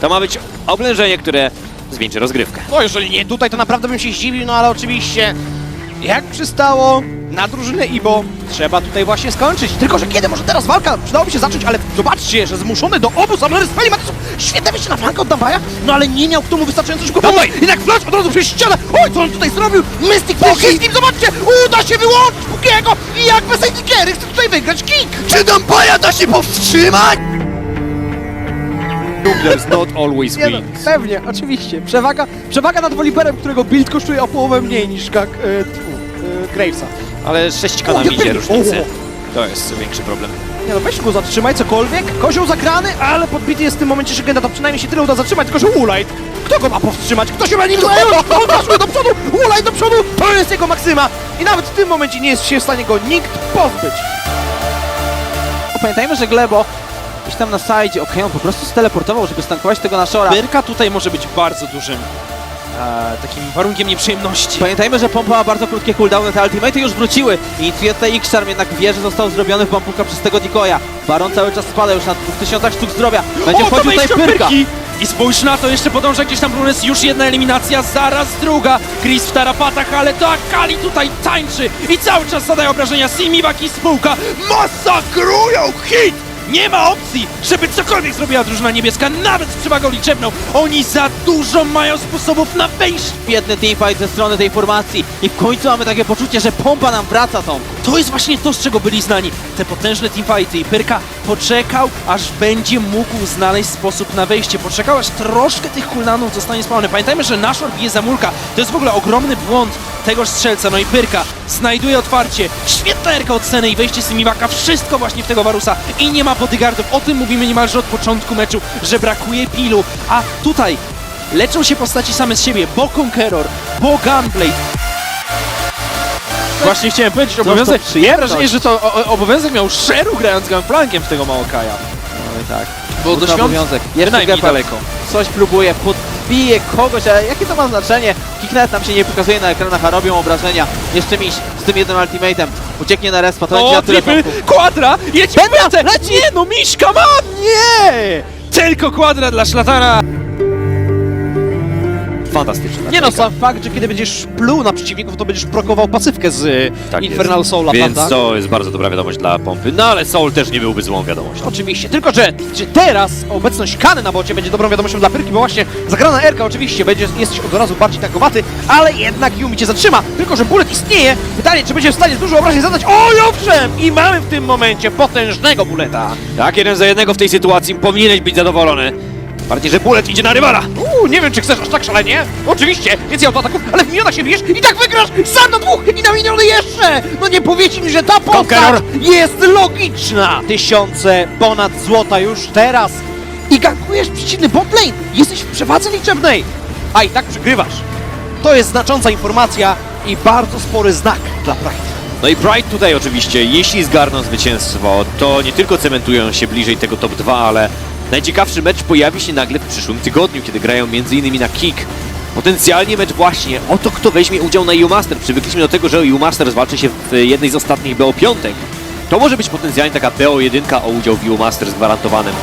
To ma być oblężenie, które zwieńczy rozgrywkę. No jeżeli nie tutaj, to naprawdę bym się zdziwił, no ale oczywiście jak przystało na drużynę Ibo, trzeba tutaj właśnie skończyć. Tylko, że kiedy może teraz walka? Przydałoby się zacząć, ale zobaczcie, że zmuszony do obu Summoner Spelli ma to są świetne wyjście na flankę od Dawaja, no ale nie miał kto mu wystarczająco szybko pomóc. Jednak Flash od razu przez ścianę. Oj, co on tutaj zrobił? Mystic przede wszystkim, zobaczcie, uda się wyłączyć Pukiego i jak Besejnikery chce tutaj wygrać King. Czy Dampaya da się powstrzymać? Does not always Nie no, pewnie, oczywiście. Przewaga, przewaga nad Voliberem, którego build kosztuje o połowę mniej niż jak, e, tfu, e, Gravesa. Ale 6 O, kanami idzie różnicy. To jest większy problem. Nie no, weź go zatrzymaj cokolwiek. Kozioł zagrany, ale podbity jest w tym momencie Shigenda, to przynajmniej się tyle uda zatrzymać, tylko że Woolite. Kto go ma powstrzymać? Kto się ma nim zająć? On do przodu! Woolite do przodu! To jest jego maksyma! I nawet w tym momencie nie jest się w stanie go nikt pozbyć. Pamiętajmy, że Glebo gdzieś tam na sajdzie, okej, on po prostu steleportował, żeby stankować tego Nashora. Pyrka tutaj może być bardzo dużym e, takim warunkiem nieprzyjemności. Pamiętajmy, że pompa ma bardzo krótkie cooldowny, te ultimaty już wróciły. I tutaj X-Charm jednak wie, że został zrobiony w bambuka przez tego Dikoja. Baron cały czas spada już na 2000 sztuk zdrowia. Będzie o, wchodził tutaj Pyrka. I spójrz na to, jeszcze podąża gdzieś tam Brunes, już jedna eliminacja, zaraz druga. Chris w tarapatach, ale to Akali tutaj tańczy i cały czas zadaje obrażenia. Simiwak i spółka masakrują hit! Nie ma opcji, żeby cokolwiek zrobiła drużyna niebieska, nawet z przewagą liczebną. Oni za dużo mają sposobów na wejście. Świetny teamfight ze strony tej formacji. I w końcu mamy takie poczucie, że pompa nam wraca, Tomku. To jest właśnie to, z czego byli znani. Te potężne teamfighty i Pyrka poczekał, aż będzie mógł znaleźć sposób na wejście. Poczekał, aż troszkę tych cooldownów zostanie spalony. Pamiętajmy, że Nashor bije za Mulka. To jest w ogóle ogromny błąd tegoż strzelca. No i Pyrka znajduje otwarcie. Świetna erka od sceny i wejście Simiwaka. Wszystko właśnie w tego Warusa. I nie ma bodyguardów. O tym mówimy niemalże od początku meczu, że brakuje pilu. A tutaj leczą się postaci same z siebie, bo Conqueror, bo Gunblade. Właśnie chciałem powiedzieć, obowiązek, ja mam wrażenie, że to o, obowiązek miał Sheru grając Gunflankiem w tego Maokaja. No i tak. Bo do świąt obowiązek. Jeszcze daleko. coś próbuje, podbije kogoś, ale jakie to ma znaczenie? Kiknet nam się nie pokazuje na ekranach, a robią obrażenia. Jeszcze miś z tym jednym ultimatem. Ucieknie na respa, to będzie na tyle tripy, kwadra, jedź Będę, leci! Nie no, Miszka ma! Nie! Tylko kwadra dla szlatara. Fantastyczne. Nie no, sam fakt, że kiedy będziesz pluł na przeciwników, to będziesz prokował pasywkę z y, Tak Infernal jest. Soula, Więc prawda? to jest bardzo dobra wiadomość dla pompy. No ale Soul też nie byłby złą wiadomością. Oczywiście, tylko że czy teraz obecność Kany na bocie będzie dobrą wiadomością dla Pyrki, bo właśnie zagrana Erka oczywiście będzie, jesteś od razu bardziej tankowaty, ale jednak Yumi cię zatrzyma, tylko że Bullet istnieje, pytanie czy będzie w stanie dużo obrażeń zadać, oj owszem! I mamy w tym momencie potężnego Bulleta. Tak, jeden za jednego w tej sytuacji powinieneś być zadowolony. Bardziej, że Bullet idzie na rywala. Uuu, nie wiem czy chcesz aż tak szalenie, oczywiście, więcej autoataków, ale w miniona się bijesz i tak wygrasz sam na dwóch i na miniony jeszcze! No nie powiecie mi, że ta postać Conqueror. jest logiczna! Tysiące ponad złota już teraz i gankujesz przeciwny botlane, jesteś w przewadze liczebnej, a i tak przegrywasz. To jest znacząca informacja i bardzo spory znak dla Pride. No i Pride tutaj oczywiście, jeśli zgarną zwycięstwo, to nie tylko cementują się bliżej tego top 2, ale najciekawszy mecz pojawi się nagle w przyszłym tygodniu, kiedy grają m.in. na Kick. Potencjalnie mecz właśnie o to, kto weźmie udział na EU-Master. Przywykliśmy do tego, że EU-Master walczy się w jednej z ostatnich BO5. To może być potencjalnie taka BO1 o udział w EU-Master z gwarantowanym.